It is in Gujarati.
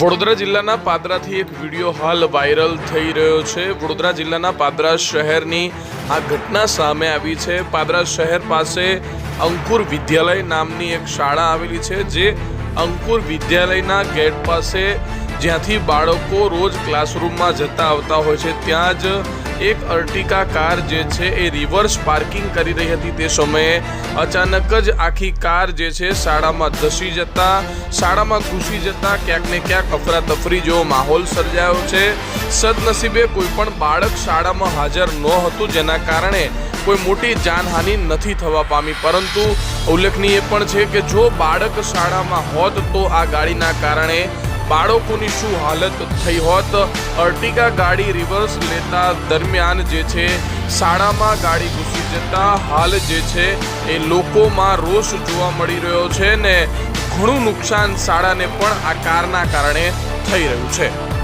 વડોદરા જિલ્લાના પાદરાથી એક વીડિયો હાલ વાયરલ થઈ રહ્યો છે. વડોદરા જિલ્લાના પાદરા શહેરની આ ઘટના સામે આવી છે. પાદરા શહેર પાસે અંકુર વિદ્યાલય નામની એક શાળા આવેલી છે, જે અંકુર વિદ્યાલયના ગેટ પાસે જ્યાંથી બાળકો રોજ ક્લાસરૂમમાં જતા આવતા હોય છે. ત્યાં જ એક અર્ટિકા કાર જે છે એ રિવર્સ પાર્કિંગ કરી રહી હતી તે સમયે. અચાનક જ આખી કાર જે છે શાળામાં ધસી જતા, શાળામાં ઘૂસી જતા ક્યાંક ને ક્યાંક અફરાતફરી જેવો માહોલ સર્જાયો છે. સદનસીબે કોઈ પણ બાળક શાળામાં હાજર ન હતું, જેના કારણે કોઈ મોટી જાનહાનિ નથી થવા પામી. પરંતુ ઉલ્લેખનીય પણ છે કે જો બાળક શાળામાં હોત તો આ ગાડીના કારણે બાળકોની શું હાલત થઈ હોત? અર્ટિગા ગાડી રિવર્સ લેતા દરમિયાન જે છે, શાળામાં ગાડી ઘૂસી જતા હાલ જે છે, એ લોકોમાં રોષ જોવા મળી રહ્યો છે ને ઘણું નુકસાન શાળાને પણ આ કારના કારણે થઈ રહ્યું છે.